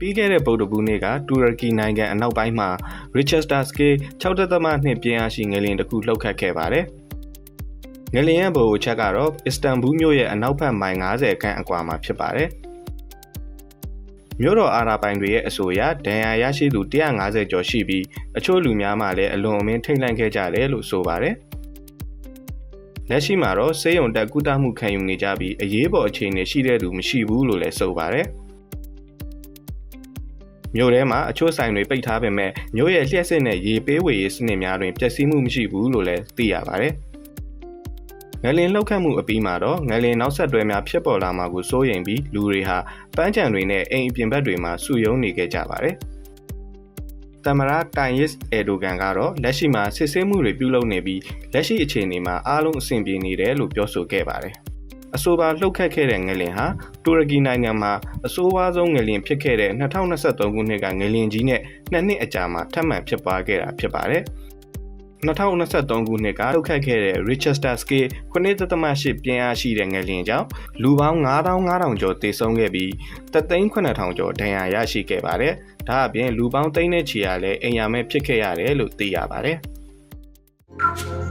ပြီးခဲ့တဲ့ဗုဒ္ဓဘူးနေ့ကတူရကီနိုင်ငံအနောက်ပိုင်းမှာ Richester scale 6.2ပြင်းအားရှိငလျင်တစ်ခုလှုပ်ခတ်ခဲ့ပါတယ်။ငလျင်ရဲ့ဗဟိုချက်ကတော့အစ္စတန်ဘူးမြို့ရဲ့အနောက်ဘက်မိုင်90ခန့်အကွာမှာဖြစ်ပါတယ်။မြို့တော်အာရာပိုင်တွေရဲ့အဆိုအရဒဏ်ရာရရှိသူ150ကျော်ရှိပြီးအချို့လူများမှလည်းအလွန်အမင်းထိတ်လန့်ခဲ့ကြတယ်လို့ဆိုပါတယ်။လက်ရှိမှာတော့ဆေးရုံတက်ကုသမှုခံယူနေကြပြီးအရေးပေါ်အခြေအနေရှိတဲ့သူမရှိဘူးလို့လည်းဆိုပါတယ်။ မြို့ထဲမှာအချို့ဆိုင်တွေပိတ်ထားပေမဲ့မြို့ရဲ့လျှက်စစ်နဲ့ရေပေးဝေရေးစနစ်များတွင်ပျက်စီးမှုမရှိဘူးလို့လည်းသိရပါတယ်။ငလင်လောက်ခတ်မှုအပြီးမှာတော့ငလင်နောက်ဆက်တွဲများဖြစ်ပေါ်လာမှာကိုစိုးရိမ်ပြီးလူတွေဟာပန်းချံတွေနဲ့အိမ်အပြင်ဘက်တွေမှာစုယုံနေခဲ့ကြပါတယ်။တမရတိုင်ယစ်အေဒိုဂန်ကတော့လက်ရှိမှာစစ်ဆေးမှုတွေပြုလုပ်နေပြီးလက်ရှိအခြေအနေမှာအားလုံးအဆင်ပြေနေတယ်လို့ပြောဆိုခဲ့ပါတယ်။ အဆိုပါလှုပ်ခတ်ခဲ့တဲ့ငလင်ဟာတူရကီနိုင်ငံမှာအဆိုးဝါးဆုံးငလင်ဖြစ်ခဲ့တဲ့2023ခုနှစ်ကငလင်ကြီးနဲ့နှစ်နှစ်အကြာမှာထပ်မံဖြစ်ပွားခဲ့တာဖြစ်ပါတယ်။2023ခုနှစ်ကလှုပ်ခတ်ခဲ့တဲ့ Richester scale 9.8ပြင်းအားရှိတဲ့ငလျင်ကြောင့်လူပေါင်း9500ကျော်သေဆုံးခဲ့ပြီး3,8000ကျော်ဒဏ်ရာရရှိခဲ့ပါတယ်။ဒါအပြင်လူပေါင်းသိန်းနဲ့ချီရလည်းအိမ်ယာမဲ့ဖြစ်ခဲ့ရတယ်လို့သိရပါတယ်။